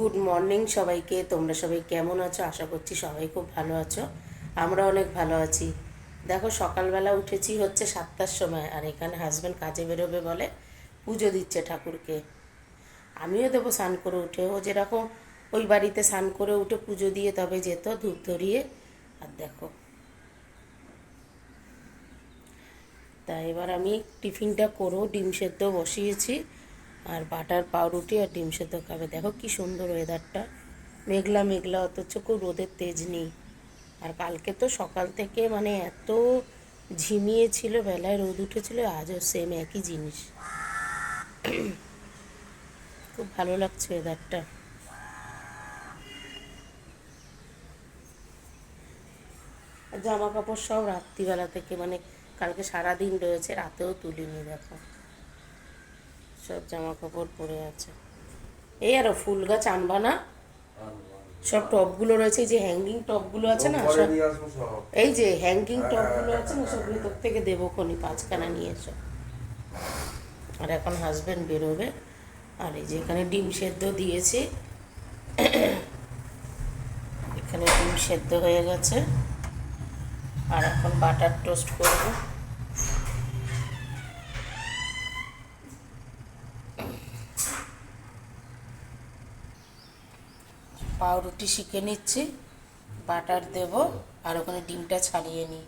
Good morning সবাইকে। তোমরা সবাই কেমন আছো? আশা করছি সবাই খুব ভালো আছো। আমরা অনেক ভালো আছি। দেখো, সকালবেলা উঠেছি হচ্ছে সাতটার সময়, আর এখানে হাজব্যান্ড কাজে বেরোবে বলে পুজো দিচ্ছে ঠাকুরকে। আমিও দেবো স্নান করে উঠে। ও যেরকম ওই বাড়িতে স্নান করে উঠে পুজো দিয়ে তবে যেত, ধূপ ধরিয়ে। আর দেখো, তা এবার আমি টিফিনটা করব ডিম সেদ্ধ বসিয়েছি। আর বাটার পাউরুটি আর ডিম সেদ্ধ খাবে। দেখো কি সুন্দর ওয়েদারটা মেঘলা মেঘলা, অথচ খুব রোদের তেজ নেই। আর কালকে তো সকাল থেকে মানে এত ঝিমিয়ে ছিল বেলায় রোদ উঠেছিল, আজও সেম একই জিনিস। খুব ভালো লাগছে ওয়েদারটা জামা কাপড় সব রাত্রিবেলা থেকে মানে কালকে সারাদিন রয়েছে, রাতেও তুলিনি, দেখো। সব জামা কাপড় পরে আছে। এই আরও ফুল গাছ আনবা না? সব টপগুলো রয়েছে যে হ্যাঙ্গিং টপগুলো আছে না? সব সব। এই যে হ্যাঙ্গিং টপগুলো আছে না সব ভেতর থেকে দেবো খনি পাঁচখানা নিয়ে এসো। আর এখন হাজব্যান্ড বেরোবে। আর এই যে এখানে ডিম সেদ্ধ দিয়েছি। এখানে ডিম সেদ্ধ হয়ে গেছে। আর এখন বাটার টোস্ট করব। পাউরুটি শিখে নিচ্ছি, বাটার দেব, আর ওখানে ডিমটা ছাড়িয়ে নিই।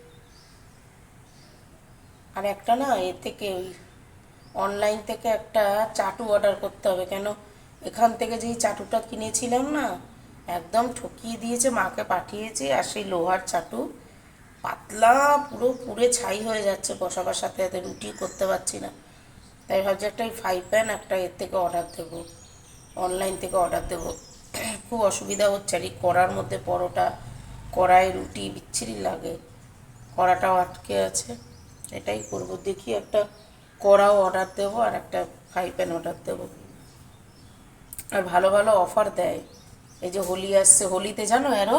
আর একটা না, এ থেকে ওই অনলাইন থেকে একটা চাটু অর্ডার করতে হবে, কেন এখান থেকে যেই চাটুটা কিনেছিলাম না, একদম ঠকিয়ে দিয়েছে, মাকে পাঠিয়েছি, আর সেই লোহার চাটু পাতলা, পুরো পুড়ে ছাই হয়ে যাচ্ছে, বসাবার সাথে সাথে রুটি করতে পারছি না। তাই ভাবছি একটা ওই ফ্রাই প্যান একটা এর থেকে অর্ডার দেবো অনলাইন থেকে অর্ডার দেবো। খুব অসুবিধা হচ্ছে আর এই কড়ার মধ্যে পরোটা কড়াই রুটি বিচ্ছিরি লাগে। কড়াটাও আটকে আছে। এটাই করব। দেখি একটা কড়াও অর্ডার দেবো আর একটা ফ্রাই প্যান অর্ডার দেবো। আর ভালো ভালো অফার দেয়। এই যে হোলি আসছে, হোলিতে জানো আরও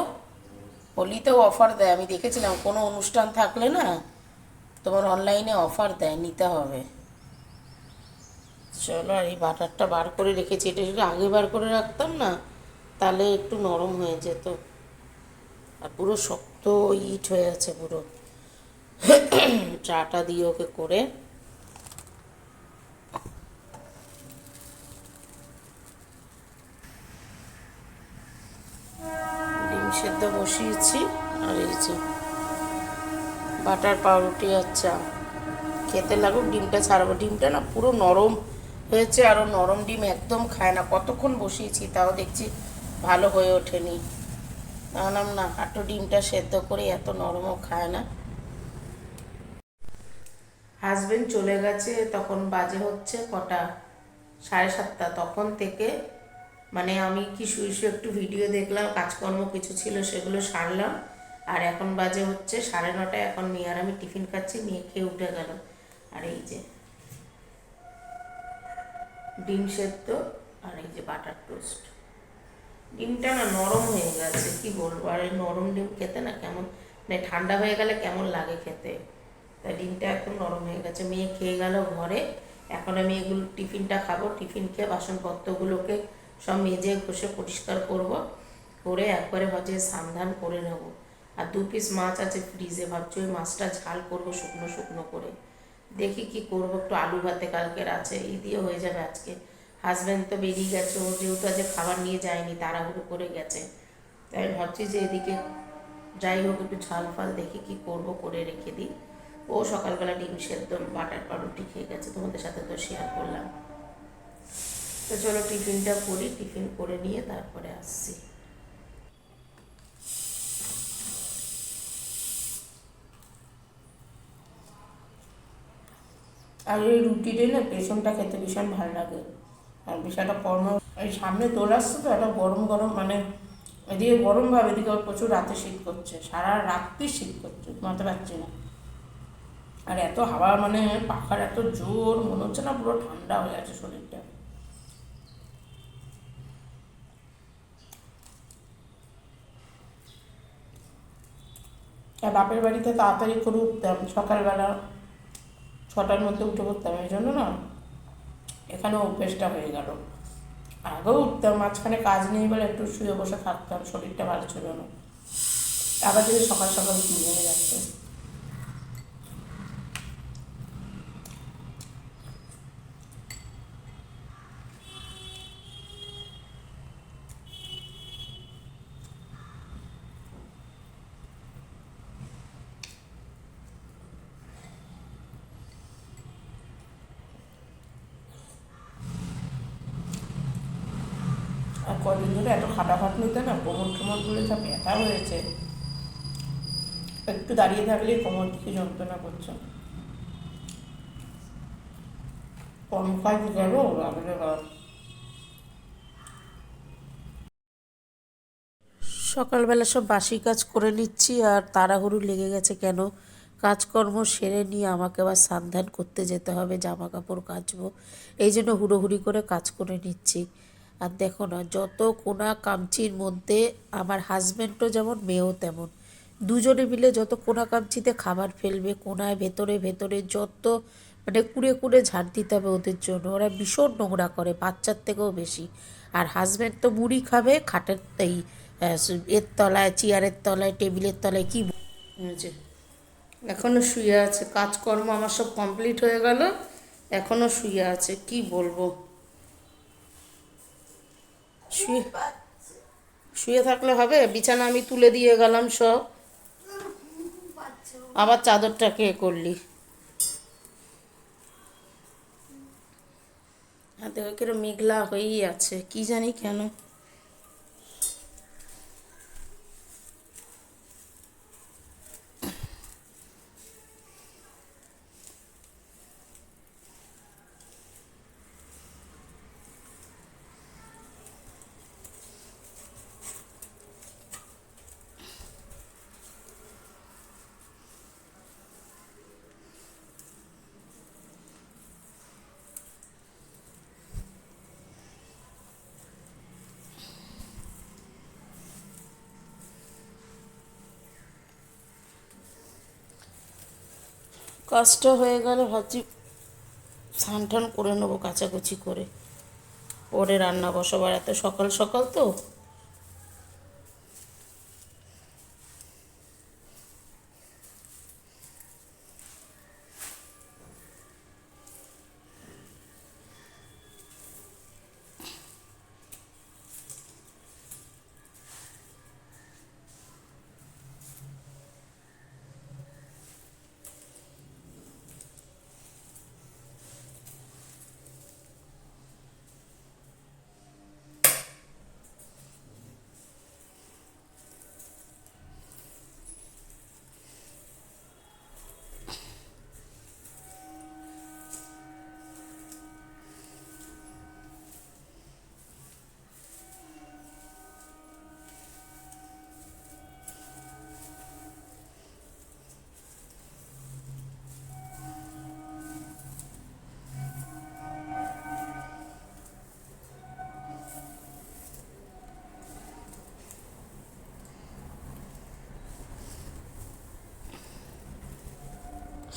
হোলিতেও অফার দেয়। আমি দেখেছিলাম, কোনো অনুষ্ঠান থাকলে না তোমার অনলাইনে অফার দেয়, নিতে হবে। চলো আর এই বাটারটা বার করে রেখেছি। এটা যদি আগে বার করে রাখতাম না তাহলে একটু নরম হয়ে যেত। আর পুরো শক্ত ইট হয়ে আছে পুরো। চাটা দিয়ে ওকে করে ডিম সেদ্ধ বসিয়েছি। আর এই যে বাটার পাউরুটি চা। খেতে লাগুক, ডিমটা ছাড়াবো। ডিমটা না পুরো নরম হয়েছে, আরও নরম ডিম একদম খায় না। কতক্ষণ বসিয়েছি তাও দেখছি ভালো হয়ে ওঠেনি। জানাম না একটু ডিমটা সেদ্ধ করে এত নরমও খায় না। হাজবেন্ড চলে গেছে, তখন বাজে হচ্ছে কটা? সাড়ে সাতটা। তখন থেকে মানে আমি কি শুয়ে একটু ভিডিও দেখলাম, কাজকর্ম কিছু ছিল সেগুলো সারলাম। আর এখন বাজে হচ্ছে সাড়ে নটায় এখন মেয়ে আর আমি টিফিন খাচ্ছি, মেয়ে খেয়ে উঠে গেল। আর এই যে ডিম সেদ্ধ, আর এই যে বাটার টোস্ট। ডিমটা না নরম হয়ে গেছে, কি বলব? আর নরম ডিম খেতে না কেমন মানে ঠান্ডা হয়ে গেলে কেমন লাগে খেতে? তাই ডিমটা একদম নরম হয়ে গেছে। মেয়ে খেয়ে গেল ঘরে। এখন আমি এগুলো টিফিনটা খাব। টিফিন খেয়ে বাসনপত্রগুলোকে সব মেজে ঘষে পরিষ্কার করব। করে একবারে ভাবছি সান্ধান করে নেব। আর দু পিস মাছ আছে ফ্রিজে ভাবছি ওই মাছটা ঝাল করব শুকনো শুকনো করে। দেখি কি করব? একটু আলু ভাতে কালকের আছে। এই দিয়ে হয়ে যাবে আজকে। হাজব্যান্ড তো বেরিয়ে গেছে, ও যেহেতু আজকে খাবার নিয়ে যায়নি, তাড়াহুড়ো করে গেছে। তাই ভাবছি যে এদিকে যাই হোক, একটু ঝাল ফাল দেখি কি করব, করে রেখে দিই। ও সকালবেলা ডিম সেদ্ধ, বাটার পাউরুটি খেয়ে গেছে, তোমাদের সাথে তো শেয়ার করলাম। তো চলো টিফিনটা করি, টিফিন করে নিয়ে তারপরে আসছি। আর এই রুটিটা না পেছনটা খেতে ভীষণ ভালো লাগে। আর বিষয়টা কর্ম এই সামনে দোল আসছে তো, একটা গরম গরম মানে এদিকে গরম ভাবে, এদিকে প্রচুর রাতে শীত করছে। সারা রাত্রি শীত করছে ঘুমাতে পারছি না। আর এত হাওয়া মানে পাখার এত জোর, মনে হচ্ছে না পুরো ঠান্ডা হয়ে আছে শরীরটা। আর বাপের বাড়িতে তাড়াতাড়ি করে উঠতাম সকালবেলা ছটার মধ্যে উঠে পড়তাম এই জন্য না? এখানে অভ্যেসটা হয়ে গেল। আগেও উঠতাম, মাঝখানে কাজ নেই বলে একটু শুয়ে বসে থাকতাম, শরীরটা ভালো ছিল না। আবার যদি সকাল সকাল ঘুমিয়ে যাচ্ছে। আর কদিন ধরে এত খাটাখাটনিতে না, কোমর টোমরগুলো সব ব্যথা হয়েছে। একটু দাঁড়িয়ে থাকলেই কোমর দিকে যন্ত্রণা করছে। কম কাজ গেল? বাপ। সকালবেলা সব বাসি কাজ করে নিচ্ছি আর তাড়াহুড়ো লেগে গেছে কেন? কাজকর্ম সেরে নিয়ে আমাকে আবার সান্ধান করতে যেতে হবে জামা কাপড় কাচবো। এই জন্য হুড়োহুড়ি করে কাজ করে নিচ্ছি। আর দেখো না, যত কোনা কামচির মধ্যে আমার হাজব্যান্ডও যেমন, মেয়েও তেমন। দুজনে মিলে যত কোনা কামচিতে খাবার ফেলবে, কোনায় ভেতরে ভেতরে যত মানে কুড়ে কুড়ে ঝাড় দিতে হবে ওদের জন্য, ওরা ভীষণ নোংরা করে, বাচ্চার থেকেও বেশি। আর হাজব্যান্ড তো মুড়ি খাবে, খাটের এই এর তলায়, চেয়ারের তলায়, টেবিলের তলায় কি ব- এই এখনও শুয়ে আছে, কাজকর্ম আমার সব কমপ্লিট হয়ে গেল, এখনও শুয়ে আছে, কি বলব? শুয়ে শুয়ে থাকলে হবে? বিছানা আমি তুলে দিয়ে গেলাম সব। আবার চাদরটা কে করলি? হাতে কিরম মেঘলা হয়েই আছে, কি জানি কেন। কাজটা হয়ে গেলে ভাবছি স্নান টান করে নেব কাচাকুচি করে। পরে রান্না বসাবার এত সকাল সকাল তো।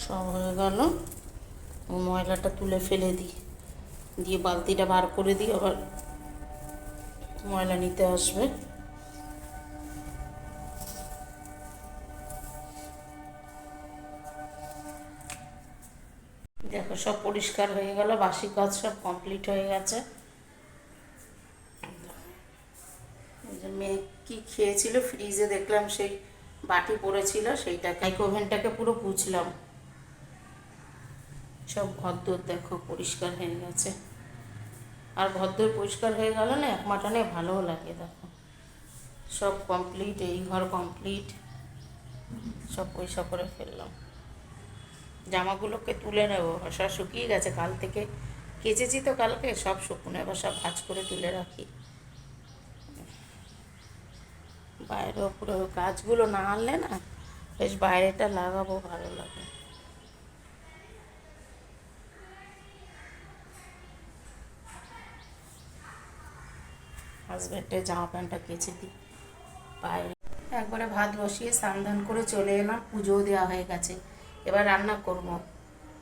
সব হয়ে গেল। ময়লাটা তুলে ফেলে দিই। দিয়ে বালতিটা বার করে দিই, আবার ময়লা নিতে আসবে। দেখো, সব পরিষ্কার হয়ে গেল, বাসি কাজ সব কমপ্লিট হয়ে গেছে। মেয়ে কি খেয়েছিল ফ্রিজে দেখলাম সেই বাটি পড়েছিল, সেইটাকে ওভেনটাকে পুরো পুছলাম। সব ঘরদোর দেখো, পরিষ্কার হয়ে গেছে। আর ঘরদোর পরিষ্কার হয়ে গেল না, এক মাটানে ভালোও লাগে, দেখো। সব কমপ্লিট এই ঘর কমপ্লিট সব পয়সা করে ফেললাম। জামাগুলোকে তুলে নেব। সব শুকিয়ে গেছে, কাল থেকে কেচেছি তো কালকে, সব শুকনো, এবার সব ভাজ করে তুলে রাখি। বাইরেও পুরো গাছগুলো না আনলে না, বেশ বাইরেটা লাগাবো, ভালো লাগে। হাজব্যান্ডের জামা প্যান্টটা কেচে দিই। বাইরে একবারে ভাত বসিয়ে স্নান ধান করে চলে এলাম, পুজোও দেওয়া হয়ে গেছে। এবার রান্না করব।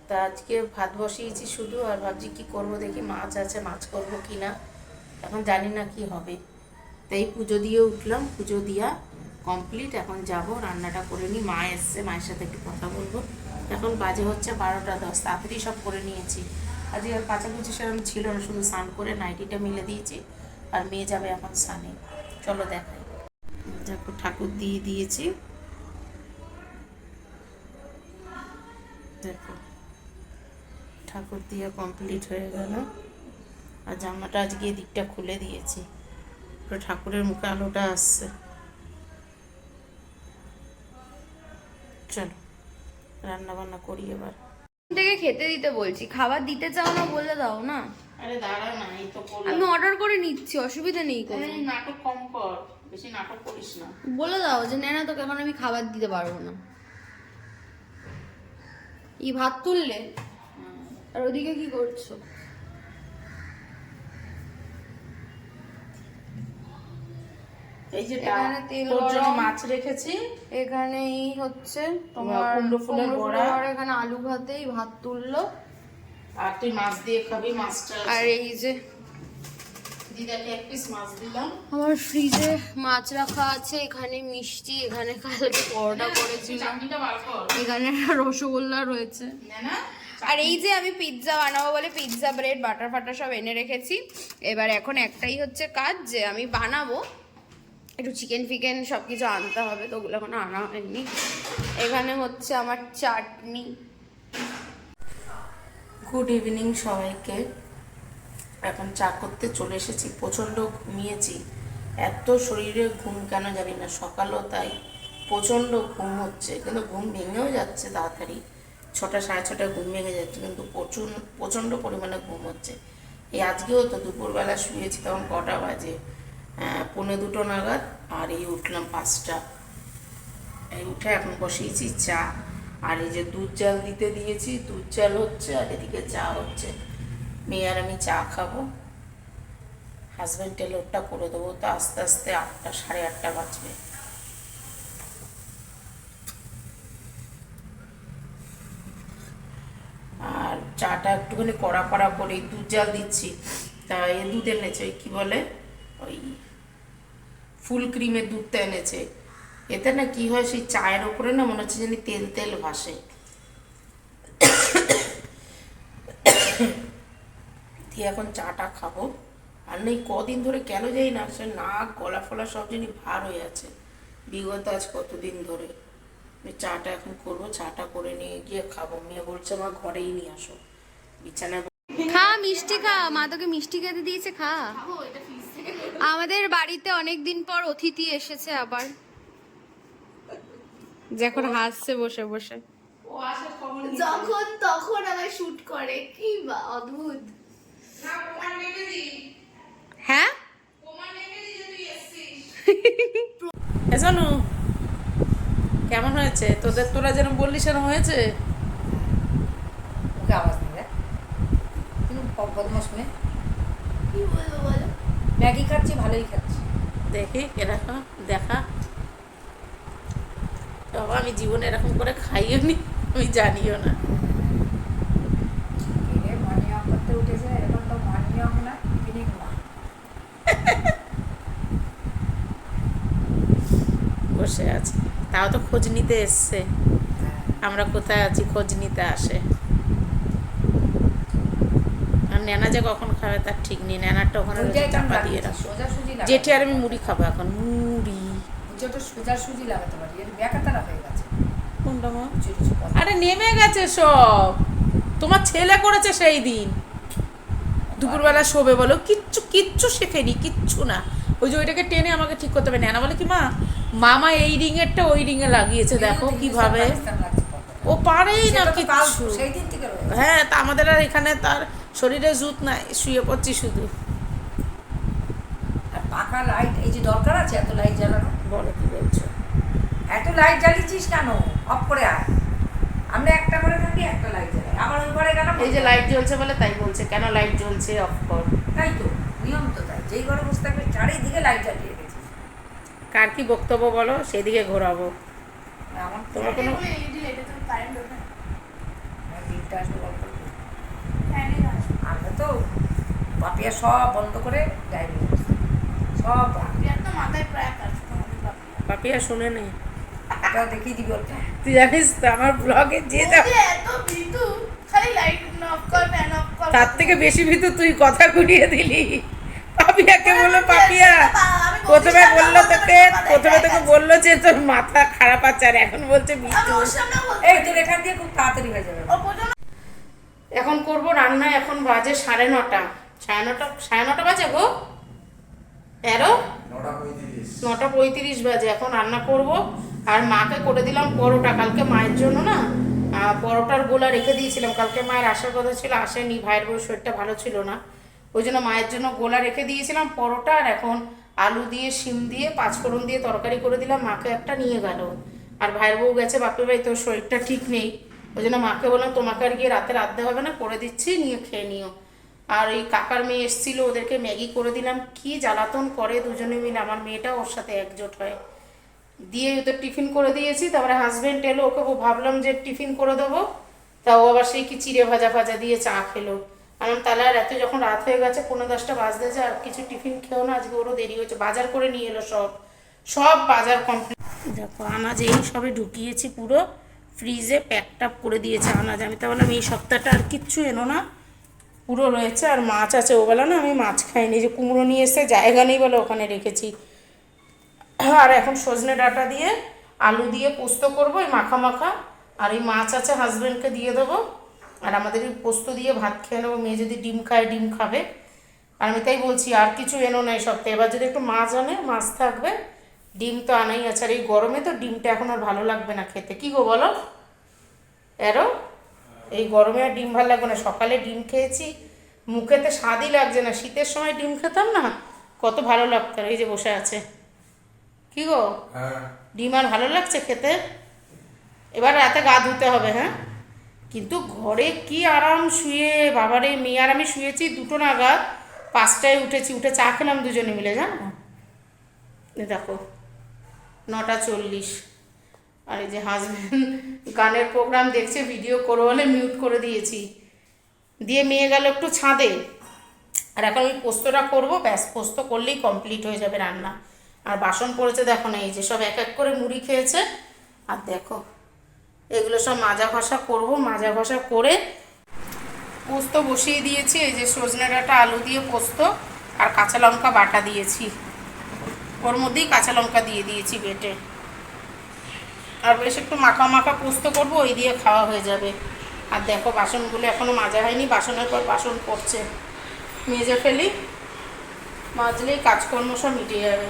তা আজকে ভাত বসিয়েছি শুধু, আর ভাবছি কি করব দেখি মাছ আছে, মাছ করব কি না? এখন জানি না কি হবে। তাই পুজো দিয়ে উঠলাম, পুজো দিয়া কমপ্লিট এখন যাব, রান্নাটা করে নিই। মা এসছে, মায়ের সাথে একটু কথা বলব। এখন বাজে হচ্ছে বারোটা দশ, তাড়াতাড়ি সব করে নিয়েছি। আজকে আর কাচাকুচি সেরকম ছিল না, শুধু স্নান করে নাইটিটা মিলে দিয়েছি। আর মেয়ে যাবে এখন স্নানে চলো দেখাই। দেখো ঠাকুর দিয়ে দিয়েছি। দেখো, ঠাকুর দিয়ে কমপ্লিট হয়ে গেল। আর জানলাটা আজকে দিকটা খুলে দিয়েছি। পুরো ঠাকুরের মুখে আলোটা আসছে। চলো রান্না বান্না করি এবার। থেকে খেতে দিতে বলছি। খাবার দিতে চাও না বলে দাও না? আরে দাঁড়া না এই তো আমি অর্ডার করে নিচ্ছি অসুবিধা নেই কোনো। নাটক কম কর বেশি নাটক করিস না। বলে দাও যে না তোকে এখন আমি খাবার দিতে পারব না। এই ভাত তুললে আর ওদিকে কি করছ? এই যে এখানে তেল গরম। মাছ রেখেছি। এখানেই হচ্ছে তোমার কুমড়ো ফুলের বড়া। এখানে আলু ভাতেই ভাত তুললো। আর তুই মাছ দিয়ে খাবি মাছটা আর এই যে দিদাকে এক পিস মাছ দিলাম। আমার ফ্রিজে মাছ রাখা আছে এখানে মিষ্টি এখানে কালকে পরোটা করেছিলাম চাটনিটা বার কর। এখানে রসগোল্লা রয়েছে। আর এই যে আমি পিৎজা বানাবো বলে পিৎজা ব্রেড বাটার ফাটার সব এনে রেখেছি। এবার এখন একটাই হচ্ছে কাজ যে আমি বানাবো। একটু চিকেন ফিকেন সব কিছু আনতে হবে তো ওগুলো এখনও আনা হয়নি। এখানে হচ্ছে আমার চাটনি। গুড ইভিনিং সবাইকে। এখন চা করতে চলে এসেছি, প্রচণ্ড ঘুমিয়েছি। এত শরীরে ঘুম কেন জানি না, সকালও তাই প্রচণ্ড ঘুম হচ্ছে, কিন্তু ঘুম ভেঙেও যাচ্ছে তাড়াতাড়ি। ছটা, সাড়ে ছটায় ঘুম ভেঙে যাচ্ছে, কিন্তু প্রচুর, প্রচণ্ড পরিমাণে ঘুম হচ্ছে। এই আজকেও তো দুপুরবেলা শুয়েছি, তখন কটা বাজে? পৌনে দুটো নাগাদ, আর এই উঠলাম পাঁচটা। এই উঠে এখন বসিয়েছি চা। আর এই যে দুধ জাল দিতে দিয়েছি, দুধ জাল হচ্ছে আর এদিকে চা হচ্ছে। মেয়ে আর আমি চা খাব। হাজব্যান্ড টেলরটা করে দেবো, তো আস্তে আস্তে আটটা, সাড়ে আটটা বাজবে। আর চাটা একটুখানি কড়া কড়া করে দুধ জাল দিচ্ছি। তা এ দুধ এনেছে কী বলে? ওই ফুল ক্রিমের দুধটা এনেছে। এতে না কি হয় সেই চায়ের ওপরে না মনে হচ্ছে যেন তেল তেল ভাসে। দিয়ে এখন চাটা খাব। আর নেই কদিন ধরে কেন যাই না সে নাক গলা ফলা সব জিনিস ভার হয়ে আছে। বিগত আজ কতদিন ধরে। আমি চাটা এখন করব চাটা করে নিয়ে গিয়ে খাব। মেয়ে বলছে আমার ঘরেই নিয়ে আসো। বিছানায় খা মিষ্টি খা। মা তোকে মিষ্টি খেতে দিয়েছে খা। আমাদের বাড়িতে অনেক দিন পর অতিথি এসেছে আবার। যখন হাসছে বসে বসে। ও আসার খবর যখন তখন আমার শুট করে কি বা অদ্ভুত। হ্যাঁ? জানো কেমন হয়েছে? তোদের তোরা যেন বললি সেরকম হয়েছে? ওকে আওয়াজ দিবে তুমি বদমাস মেয়ে কি বলব বলো? ম্যাগি খাচ্ছি ভালোই খাচ্ছি। দেখি এরকম দেখা। বাবা আমি জীবনে এরকম করে খাইও নি আমি জানিও না। বসে আছে। তাও তো খোঁজ নিতে এসছে। আমরা কোথায় আছি? খোঁজ নিতে আসে। আর নেনা যে কখন খাবে তার ঠিক নেই। নেনারটা ওখানে চাপা দিয়ে রাখো। জেঠি আর আমি মুড়ি খাব এখন মুড়ি। সোজা সুজি লাগাতে হয়ে গেছে। কোনটা মা? কিছু কিছু আরে নেমে গেছে সব। তোমার ছেলে করেছে সেই দিন। দুপুরবেলা শোবে বলো কিচ্ছু কিচ্ছু শেখেনি কিচ্ছু না। ওই যে ওইটাকে টেনে আমাকে ঠিক করতে হবে। নেনা বলে কি মা মামা এই রিংয়েরটা ওই রিংয়ে লাগিয়েছে। দেখো কীভাবে। ও পারেই না থেকে হ্যাঁ তা আমাদের আর এখানে তার শরীরে জুত নাই শুয়ে পড়ছি শুধু। আর পাকা লাইট এই যে দরকার আছে এত লাইট জ্বালানো? বলো কি এত লাইট জ্বালিয়েছিস কেন? অফ করে আয়। আমরা একটা করে থাকি একটা লাইট জ্বালাই। আমার ওই ঘরে গেলাম এই যে লাইট জ্বলছে বলে তাই বলছে। কেন লাইট জ্বলছে? অফ কর। তাই তো নিয়ম তো তাই। যেই ঘরে বসে থাকবে চারিদিকে লাইট জ্বালিয়ে রেখেছিস কার কি বক্তব্য বলো? সেদিকে ঘোরাবো। আমার তো তোমার কোনো দিনটা আসবে গল্প করব। আমরা তো পাপিয়া সব বন্ধ করে ডাইনিং সব। একটা মাথায়। পাপিয়া শুনে নেই এটা দেখিয়ে দিবি ওটা। তুই জানিস তো আমার ব্লগে যে এত ভীতু, খালি লাইট অফ কর ফ্যান অফ কর তার থেকে বেশি ভিতর তুই কথা ঘুরিয়ে দিলি। পাপিয়াকে বলল পাপিয়া প্রথমে বলল তোকে প্রথমে তোকে। বলল যে তোর মাথা খারাপ আছে আর এখন বলছে ওর এই তোর এখান দিয়ে খুব তাড়াতাড়ি হয়ে যাবে। এখন করব রান্না এখন বাজে সাড়ে নটা। সাড়ে নটা সাড়ে নটা বাজে গো? তেরো? নটা পঁয়ত্রিশ বাজে এখন রান্না করব। আর মাকে করে দিলাম পরোটা। কালকে মায়ের জন্য না পরোটার গোলা রেখে দিয়েছিলাম। কালকে মায়ের আসার কথা ছিল, আসেনি, ভাইয়ের বউ শরীরটা ভালো ছিল না। ওই জন্য মায়ের জন্য গোলা রেখে দিয়েছিলাম পরোটা আর এখন আলু দিয়ে, শিম দিয়ে, পাঁচফোড়ন দিয়ে তরকারি করে দিলাম। মাকে একটা নিয়ে গেল। আর ভাইয়ের বউ গেছে বাপের ভাই, তোর শরীরটা ঠিক নেই। ওই জন্য মাকে বললাম, তোমাকে আর গিয়ে রাতে রাঁধতে হবে না, করে দিচ্ছি, নিয়ে খেয়ে নিও। আর এই কাকার মেয়ে এসেছিল, ওদেরকে ম্যাগি করে দিলাম। কি জ্বালাতন করে দুজনে মিলে, আমার মেয়েটা ওর সাথে একজোট হয়। দিয়ে ওদের টিফিন করে দিয়েছি, তারপরে হাজবেন্ড এলো, ওকে ভাবলাম যে টিফিন করে দেবো। তা ও আবার সেই কি চিড়ে ভাজা ভাজা দিয়ে চা খেলো। আমি তাহলে আর এত যখন রাত হয়ে গেছে পনেরো দশটা বাজতে আর কিছু টিফিন খেও না আজকে ওরও দেরি হয়েছে। বাজার করে নিয়ে এলো সব। সব বাজার কমপ্লিট দেখো, আনাজ এই সবে ঢুকিয়েছি পুরো। ফ্রিজে প্যাক টাপ করে দিয়েছে আনাজ। আমি তো বললাম, এই সপ্তাহটা আর কিচ্ছু এনো না। পুরো রয়েছে, আর মাছ আছে। ওবেলা না, আমি মাছ খাইনি। যে কুমড়ো নিয়ে এসে জায়গা নেই বলে ওখানে রেখেছি। আর এখন সজনে ডাঁটা দিয়ে আলু দিয়ে পোস্ত করব, এই মাখা মাখা। আর এই মাছ আছে হাজবেন্ডকে দিয়ে দেবো। আর আমাদের এই পোস্ত দিয়ে ভাত খেয়ে নেব। মেয়ে যদি ডিম খায়, ডিম খাবে। আর আমি তাই বলছি, আর কিছু এনো না এই সপ্তাহে এবার যদি একটু মাছ আনে, মাছ থাকবে। ডিম তো আনাই আছে। আর এই গরমে তো ডিমটা এখন আর ভালো লাগবে না খেতে। কি গো বলো? এরো? এই গরমে আর ডিম ভালো লাগবে না। সকালে ডিম খেয়েছি। মুখেতে স্বাদই লাগছে না। শীতের সময় ডিম খেতাম না? কত ভালো লাগতো। এই যে বসে আছে। কি গো? হ্যাঁ। ডিম আর ভালো লাগছে খেতে? এবার রাতে গা ধুতে হবে হ্যাঁ? কিন্তু ঘরে কি আরাম শুয়ে বাবারে মেয়ে আর আমি শুয়েছি দুটো নাগাদ পাঁচটায় উঠেছি উঠে চা খেলাম দুজনে মিলে জানো? দেখো নটা চল্লিশ। আর এই যে হাজব্যান্ড গানের প্রোগ্রাম দেখছে ভিডিও করো বলে মিউট করে দিয়েছি। দিয়ে মেয়ে গেল একটু ছাদে। আর এখন ওই পোস্তটা করব ব্যাস পোস্ত করলেই কমপ্লিট হয়ে যাবে রান্না। আর বাসন পড়েছে দেখো না, এই যে সব এক এক করে মুড়ি খেয়েছে। আর দেখো, এগুলো সব মাজা ঘষা করব, মাজা ঘষা করে পোস্ত বসিয়ে দিয়েছি, এই যে সজনে ডাঁটা আলু দিয়ে পোস্ত আর কাঁচা লঙ্কা বাটা দিয়েছি। ওর মধ্যেই কাঁচা লঙ্কা দিয়ে দিয়েছি বেটে। আর বেশ একটু মাখা মাখা পোস্ত করব, ওই দিয়ে খাওয়া হয়ে যাবে। আর দেখো, বাসনগুলো এখনও মাজা হয়নি, বাসনের পর বাসন পড়ছে। মেজে ফেলি, মাজলেই কাজকর্ম সব মিটে যাবে।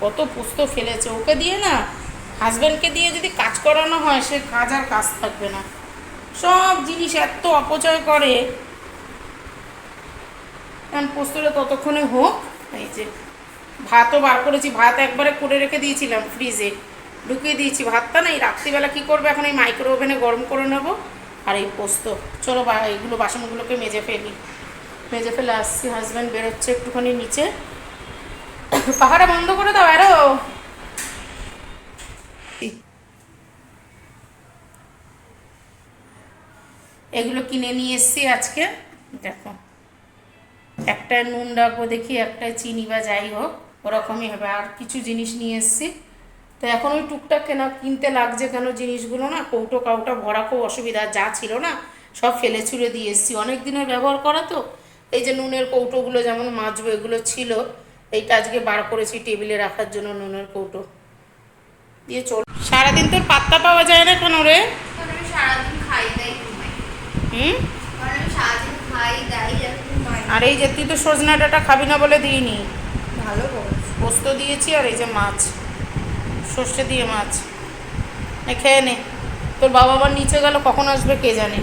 কত পোস্ত ফেলেছে। ওকে দিয়ে না হাজব্যান্ডকে দিয়ে যদি কাজ করানো হয়, সে কাজ আর কাজ থাকবে না। সব জিনিস এত অপচয় করে। কারণ পোস্তটা ততক্ষণে হোক। এই যে ভাতও বার করেছি, ভাত একবারে করে রেখে দিয়েছিলাম ফ্রিজে ঢুকিয়ে দিয়েছি ভাতটা না, এই রাত্রিবেলা কী করব? এখন এই মাইক্রো ওভেনে গরম করে নেব। আর এই পোস্ত। চলো বা এইগুলো বাসনগুলোকে মেজে ফেলি। মেজে ফেলে আসছি হাজব্যান্ড বেরোচ্ছে একটুখানি নিচে। পাহাড়া বন্ধ করে দাও আরও এগুলো কিনে নিয়ে এসছি আজকে। দেখো একটায় নুন রাখব দেখি একটায় চিনি বা যাই হোক, ওরকমই হবে। আর কিছু জিনিস নিয়ে এসছি। তো এখন ওই টুকটাক কেনা, কিনতে লাগছে কেন জিনিসগুলো না, কৌটো, কাউটা, ভরা খুব অসুবিধা, যা ছিল না, সব ফেলে ছুড়ে দিয়ে এসছি। অনেক দিনের ব্যবহার করা তো, এই যে নুনের কৌটোগুলো যেমন মাজবো, এগুলো ছিল। এইটা আজকে বার করেছি টেবিলে রাখার জন্য নুনের কৌটো। দিয়ে চল। সারাদিন তোর পাত্তা পাওয়া যায় না কেন রে? আর এই যে তুই তো সজনা ডাঁটা খাবি না বলে দিইনি। ভালো পোস্ত দিয়েছি আর এই যে মাছ। সর্ষে দিয়ে মাছ। খেয়ে নে। তোর বাবা আবার নিচে গেল কখন আসবে কে জানে?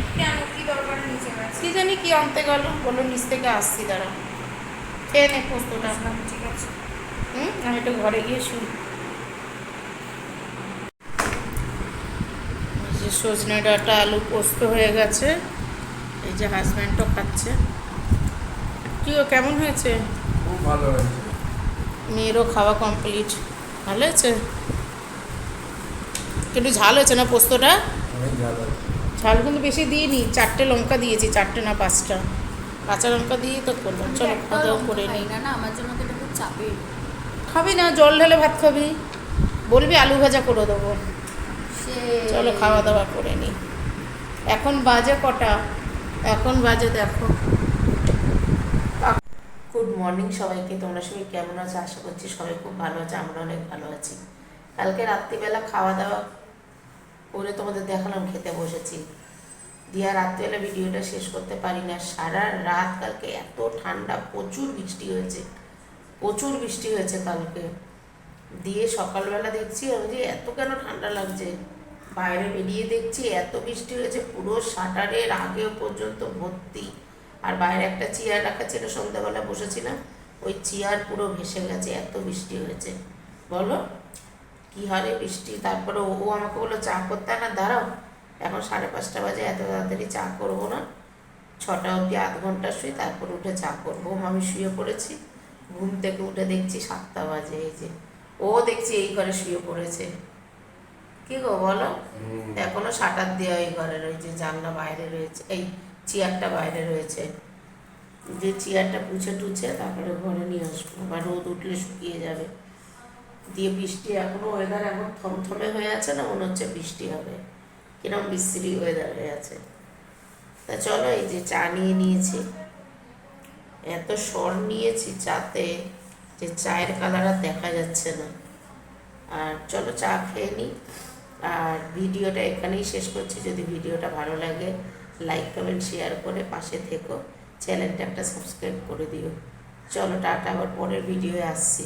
কি জানি কি আনতে গেল। বলল নিচ থেকে আসছি দাঁড়া। খেয়ে নে পোস্তটা। ঠিক আছে। হুম? আমি একটু ঘরে গিয়ে এই যে সজনে ডাটা আলু পোস্ত হয়ে গেছে। এই যে হাজব্যান্ডও খাচ্ছে। কি ও কেমন হয়েছে? খুব ভালো হয়েছে। মেয়েরও খাওয়া কমপ্লিট ভালো হয়েছে? কিন্তু ঝাল হয়েছে না পোস্তটা? ঝাল ঝাল কিন্তু বেশি দিইনি। চারটে লঙ্কা দিয়েছি চারটে না পাঁচটা। কাঁচা লঙ্কা দিয়ে তো করলাম চলো খাওয়া দাওয়া করে নিই। না না আমার জন্য তো এটা খুব চাপের। খাবি না জল ঢেলে ভাত খাবি। বলবি আলু ভাজা করে দেবো। সে চলো খাওয়া দাওয়া করে নিই। এখন বাজে কটা? এখন বাজে দেখো। গুড মর্নিং সবাইকে তোমরা সবাই কেমন আছো? আশা করছি সবাই খুব ভালো আছে আমরা অনেক ভালো আছি। কালকে রাত্রিবেলা খাওয়া দাওয়া করে তোমাদের দেখালাম খেতে বসেছি। দিয়া রাত্রিবেলা ভিডিওটা শেষ করতে পারি না। সারা রাত কালকে এত ঠান্ডা, প্রচুর বৃষ্টি হয়েছে। প্রচুর বৃষ্টি হয়েছে কালকে। দিয়ে সকালবেলা দেখছি আমি যে এত কেন ঠান্ডা লাগছে? বাইরে বেরিয়ে দেখছি এত বৃষ্টি হয়েছে, পুরো শাটারের আগেও পর্যন্ত ভর্তি। আর বাইরে একটা চেয়ার রাখা ছিল, সন্ধ্যাবেলা বসেছিলাম। ওই চেয়ার পুরো ভেসে গেছে, এত বৃষ্টি হয়েছে। বলো, কি হারে বৃষ্টি? তারপরে ও ও আমাকে বলল, চা করতে না, দাঁড়াও। এখন সাড়ে পাঁচটা বাজে এত তাড়াতাড়ি চা করব না। ছটা অবধি আধ ঘণ্টা শুই তারপর উঠে চা করব। আমি শুয়ে পড়েছি। ঘুম থেকে উঠে দেখছি সাতটা বাজে এই যে। ও দেখছি এই ঘরে শুয়ে পড়েছে। কি গো বলো? এখনও শাটার দেওয়া এই ঘরের ওই যে জানলা বাইরে রয়েছে এই চেয়ারটা বাইরে রয়েছে। যে চেয়ারটা পুছে টুছে তারপরে ঘরে নিয়ে আসব। বা রোদ উঠলে শুকিয়ে যাবে। দিয়ে বৃষ্টি এখনও ওয়েদার এখন থমথমে হয়ে আছে না মনে হচ্ছে বৃষ্টি হবে। কিরম বিশ্রী হয়ে আছে। তা চলো এই যে চা নিয়ে নিয়েছি। এত সর নিয়েছি চাতে যে চায়ের কালার আর দেখা যাচ্ছে না। আর চলো চা খেয়ে নিই আর ভিডিওটা এখানেই শেষ করছি। যদি ভিডিওটা ভালো লাগে লাইক কমেন্ট শেয়ার করে পাশে থেকো। চ্যানেলটা একটা সাবস্ক্রাইব করে দিও। চলো টাটা, আবার পরের ভিডিওয়ে আসছি।